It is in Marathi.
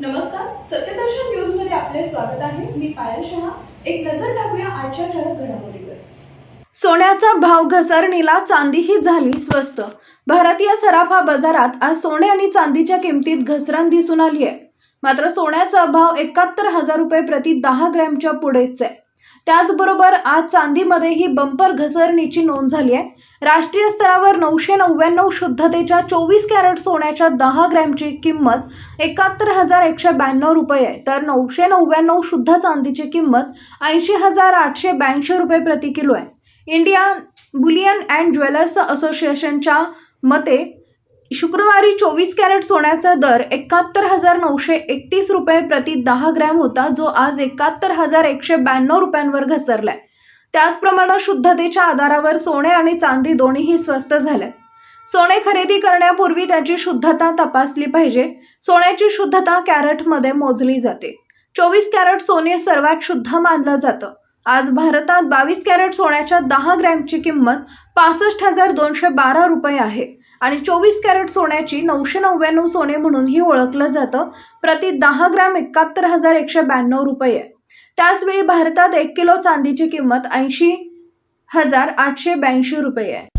नमस्कार सत्यदर्शन न्यूजमध्ये आपले स्वागत आहे. मी पायल शहा. एक नजर टाकूया आजच्या ठळक घडामोडीवर. सोन्याचा भाव घसरणीला चांदीही झाली स्वस्त. भारतीय सराफा बाजारात आज सोने आणि चांदीच्या किमतीत घसरण दिसून आली आहे मात्र सोन्याचा भाव एकाहत्तर हजार रुपये प्रति दहा ग्रॅमच्या पुढेच आहे. त्याचबरोबर आज चांदीमध्येही बंपर घसरणीची नोंद झाली आहे. राष्ट्रीय स्तरावर नऊशे नव्याण्णव शुद्धतेच्या चोवीस कॅरेट सोन्याच्या दहा ग्रॅमची किंमत एकाहत्तर हजार एकशे ब्याण्णव रुपये आहे. तर नऊशे नव्याण्णव शुद्ध चांदीची किंमत ऐंशी हजार आठशे ब्याऐंशी रुपये प्रति किलो आहे. इंडिया बुलियन अँड ज्वेलर्स असोसिएशनच्या मते शुक्रवारी चोवीस कॅरेट सोन्याचा दर एकाहत्तर हजार नऊशे एकतीस रुपये प्रति दहा ग्रॅम होता जो आज एकाहत्तर हजार एकशे ब्याण्णव रुपयांवर घसरलाय. त्याचप्रमाणे शुद्धतेच्या आधारावर सोने आणि चांदी दोन्हीही स्वस्त झाले सोने खरेदी करण्यापूर्वी त्याची शुद्धता तपासली पाहिजे. सोन्याची शुद्धता कॅरेटमध्ये मोजली जाते. चोवीस कॅरेट सोने सर्वात शुद्ध मानलं जातं. आज भारतात बावीस कॅरेट सोन्याच्या दहा ग्रॅमची किंमत पासष्ट हजार दोनशे बारा रुपये आहे. आणि चोवीस कॅरेट सोन्याची नऊशे नव्याण्णव सोने म्हणूनही ओळखलं जातं. प्रति दहा ग्रॅम एकाहत्तर हजार एकशे ब्याण्णव रुपये. आहे त्याचवेळी भारतात एक किलो चांदीची किंमत ऐंशी हजार आठशे ब्याऐंशी रुपये. आहे